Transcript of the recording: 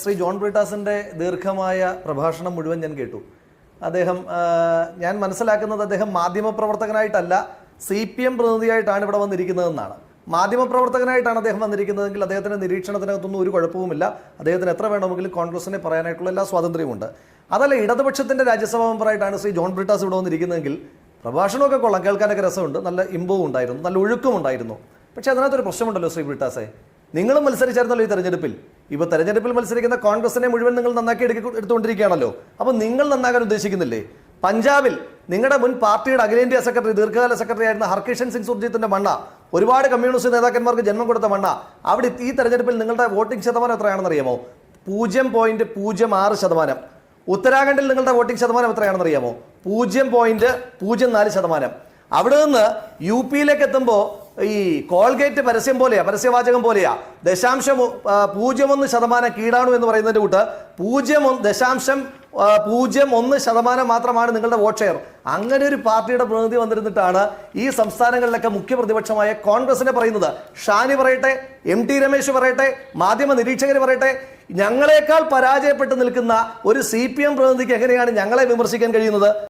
Shri John ബ്രിട്ടാസിന്റെ ദീർഘമായ പ്രഭാഷണം മുഴുവൻ ഞാൻ കേട്ടു. അദ്ദേഹം ഞാൻ മനസ്സിലാക്കുന്നത് അദ്ദേഹം മാധ്യമപ്രവർത്തകനായിട്ടല്ല സി പി എം പ്രതിനിധിയായിട്ടാണ് ഇവിടെ വന്നിരിക്കുന്നതെന്നാണ്. മാധ്യമപ്രവർത്തകനായിട്ടാണ് അദ്ദേഹം വന്നിരിക്കുന്നതെങ്കിൽ അദ്ദേഹത്തിന്റെ നിരീക്ഷണത്തിനകത്തൊന്നും ഒരു കുഴപ്പവുമില്ല. അദ്ദേഹത്തിന് എത്ര വേണമെങ്കിലും കോൺഗ്രസിനെ പറയാനായിട്ടുള്ള എല്ലാ സ്വാതന്ത്ര്യമുണ്ട് അതല്ല ഇടതുപക്ഷത്തിന്റെ രാജ്യസഭാ മെമ്പറായിട്ടാണ് ശ്രീ ജോൺ ബ്രിട്ടാസ് ഇവിടെ വന്നിരിക്കുന്നതെങ്കിൽ പ്രഭാഷണമൊക്കെ കൊള്ളാം കേൾക്കാനൊക്കെ രസമുണ്ട്. നല്ല ഇമ്പവും ഉണ്ടായിരുന്നു നല്ല ഒഴുക്കും ഉണ്ടായിരുന്നു. പക്ഷേ അതിനകത്തൊരു പ്രശ്നമുണ്ടല്ലോ ശ്രീ ബ്രിട്ടാസെ. നിങ്ങളും മത്സരിച്ചായിരുന്നല്ലോ ഈ തെരഞ്ഞെടുപ്പിൽ? ഇപ്പൊ തെരഞ്ഞെടുപ്പിൽ മത്സരിക്കുന്ന കോൺഗ്രസിനെ മുഴുവൻ നിങ്ങൾ നന്നാക്കി എടുക്ക എടുത്തുകൊണ്ടിരിക്കുകയാണല്ലോ. അപ്പൊ നിങ്ങൾ നന്നാകാൻ ഉദ്ദേശിക്കുന്നില്ലേ? പഞ്ചാബിൽ നിങ്ങളുടെ മുൻ പാർട്ടിയുടെ അഖിലേന്ത്യാ സെക്രട്ടറി ദീർഘകാല സെക്രട്ടറി ആയിരുന്ന ഹർകിഷൻ സിംഗ് സുർജിത്തിന്റെ മണ്ണ ഒരുപാട് കമ്മ്യൂണിസ്റ്റ് നേതാക്കന്മാർക്ക് ജന്മം കൊടുത്ത മണ്ണ അവിടെ ഈ തെരഞ്ഞെടുപ്പിൽ നിങ്ങളുടെ വോട്ടിംഗ് ശതമാനം എത്രയാണെന്ന് അറിയാമോ പൂജ്യം പോയിന്റ് പൂജ്യം ആറ് ശതമാനം. ഉത്തരാഖണ്ഡിൽ നിങ്ങളുടെ വോട്ടിംഗ് ശതമാനം എത്രയാണെന്ന് അറിയാമോ പൂജ്യം പോയിന്റ് പൂജ്യം നാല് ശതമാനം. അവിടെ നിന്ന് യു പിയിലേക്ക് എത്തുമ്പോൾ ഈ കോൾഗേറ്റ് പരസ്യം പോലെയാ പരസ്യവാചകം പോലെയാ. ദശാംശം പൂജ്യം ഒന്ന് ശതമാനം കീടാണു എന്ന് പറയുന്നതിന്റെ കൂട്ട് പൂജ്യം ദശാംശം പൂജ്യം ഒന്ന് ശതമാനം മാത്രമാണ് നിങ്ങളുടെ വോട്ട് ഷെയർ. അങ്ങനെ ഒരു പാർട്ടിയുടെ പ്രതിനിധി വന്നിരുന്നിട്ടാണ് ഈ സംസ്ഥാനങ്ങളിലൊക്കെ മുഖ്യ പ്രതിപക്ഷമായ കോൺഗ്രസിനെ പറയുന്നത്. ഷാനി പറയട്ടെ എം ടി രമേശ് പറയട്ടെ മാധ്യമ നിരീക്ഷകർ പറയട്ടെ ഞങ്ങളെക്കാൾ പരാജയപ്പെട്ട് നിൽക്കുന്ന ഒരു സി പ്രതിനിധിക്ക് എങ്ങനെയാണ് ഞങ്ങളെ വിമർശിക്കാൻ കഴിയുന്നത്?